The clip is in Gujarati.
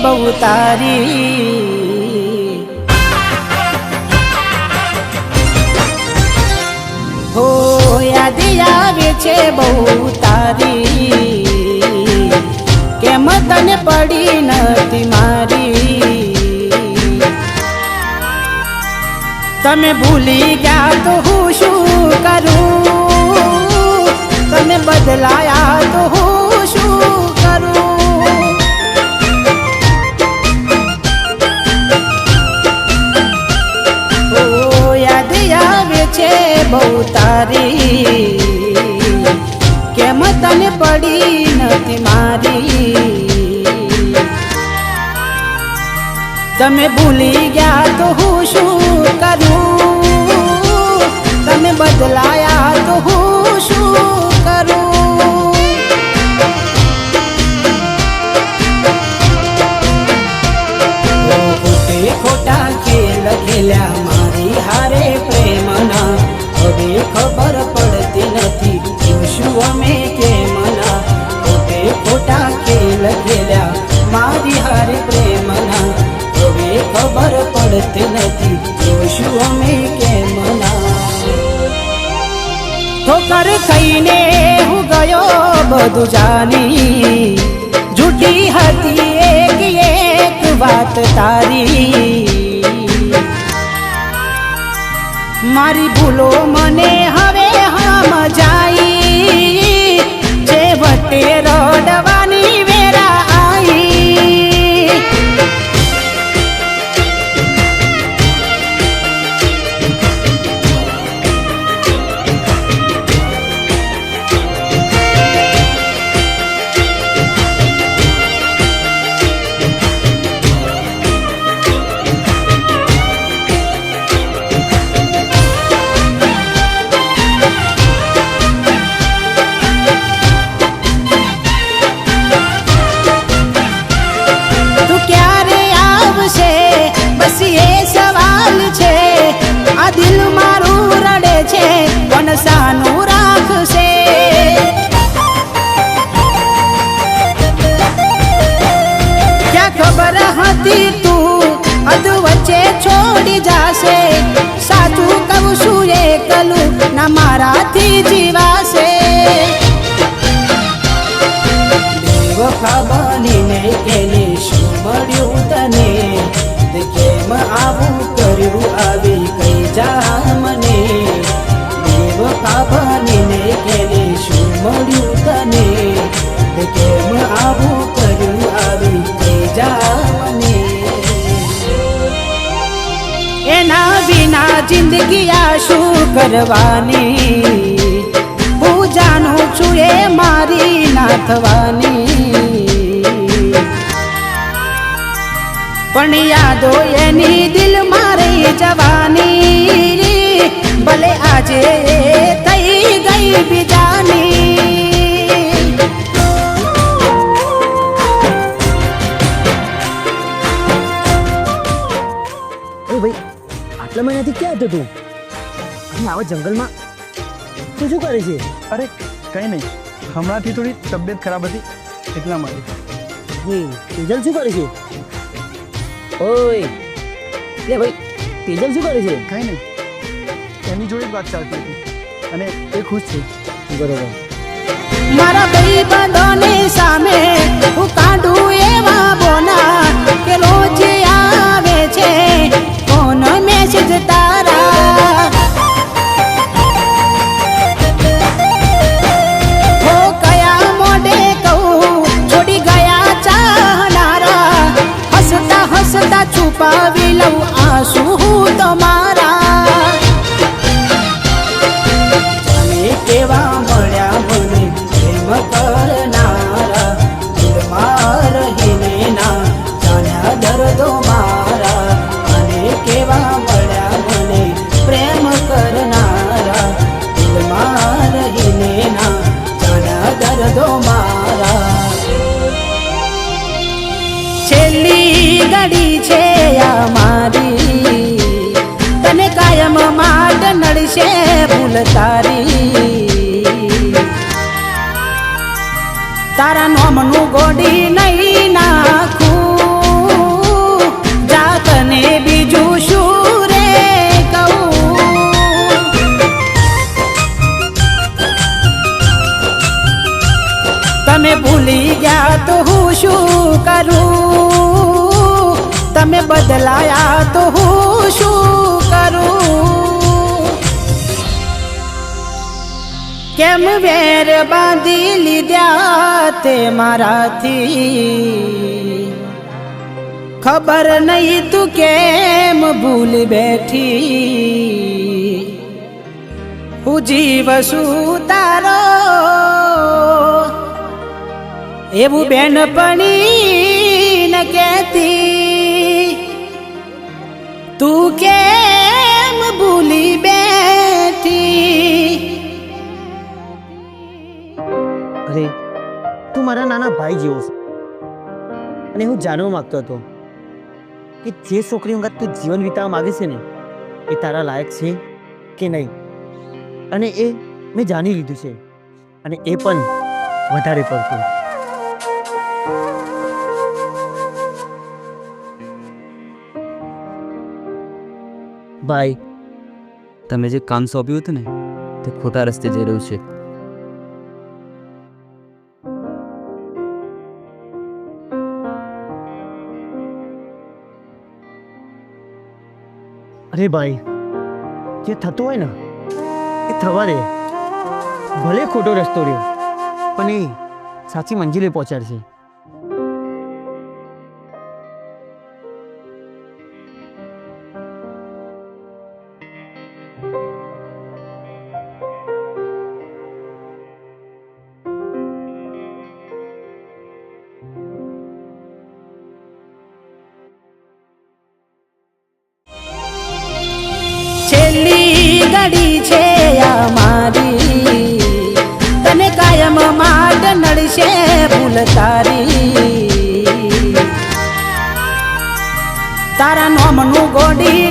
બહુ તારી હો યાદ આવે છે બહુ તારી કેમ તને પડી નથી મારી તમે ભૂલી ગયા તો હું શું કરું તમે બદલાયા તો હું બહુ તારી. કેમ તને પડી નથી મારી? તમે ભૂલી ગયા તો હું શું કરું? તમે બદલાયા તો હું શું ખોટા ખેલ ખેલ્યા જોશું ખાઈને હું ગયો બધું જાની જૂઠી હતી એક એક વાત તારી. મારી ભૂલો મને હવે હમ જાય. જે વટે રડવાની એકલું ના મારાથી જીવાશે. બનીને જિંદગી આ શું કરવાની. હું જાણું છું એ મારી ના થવાની પણ યાદો એની દિલ મારી જવાની. ભલે આજે જંગલમાં? તું શું કરે છે? અરે કંઈ નહીં. હમણાંથી થોડી તબિયત ખરાબ હતી એટલા માટે. હમ તેજલ શું કરે છે? ઓય લે ભાઈ તેજલ શું કરે છે? કંઈ નહીં. એની જોડે જ વાત ચાલતી હતી. અને એ ખુશ છે. બરોબર. મારા ભાઈ બંધોની સામે હું કાઢું એવા બોના કે રોજ આવે છે. ઘડી છે અમારી તને કાયમ માટ નડશે ભૂલ તારી. તારા નોમનું ગોડી નહીં નાખું. જાતને બીજું શું તમે ભૂલી ગયા તો હું શું કરું? બદલાયા તો હું શું કરું? કેમ વેર બાંધી લીધા તે મારાથી? ખબર નહીં તું કેમ ભૂલ બેઠી? હું જીવ શું તારો. એવું બેનપણી ન કહેતી તું કેમ ભૂલી બેઠી? અરે, તું મારા નાના ભાઈ જેવો છે. અને હું જાણવા માંગતો હતો કે જે છોકરી અંગત તું જીવન વિતાવવા માંગે છે ને, એ તારા લાયક છે કે નહીં? અને એ મેં જાણી લીધું છે. અને એ પણ વધારે પડતું. ભાઈ તમે જે કામ સોંપ્યું હતું ને તે ખોટા રસ્તે જઈ રહ્યું છે. અરે ભાઈ જે થતું હોય ને એ થવા દે. ભલે ખોટો રસ્તો રહ્યો પણ એ સાચી મંજિલે પહોંચાડશે. ઘડી છે મારી તને કાયમ માટ નડશે ભૂલ તારી. તારા નોમનું ગોડી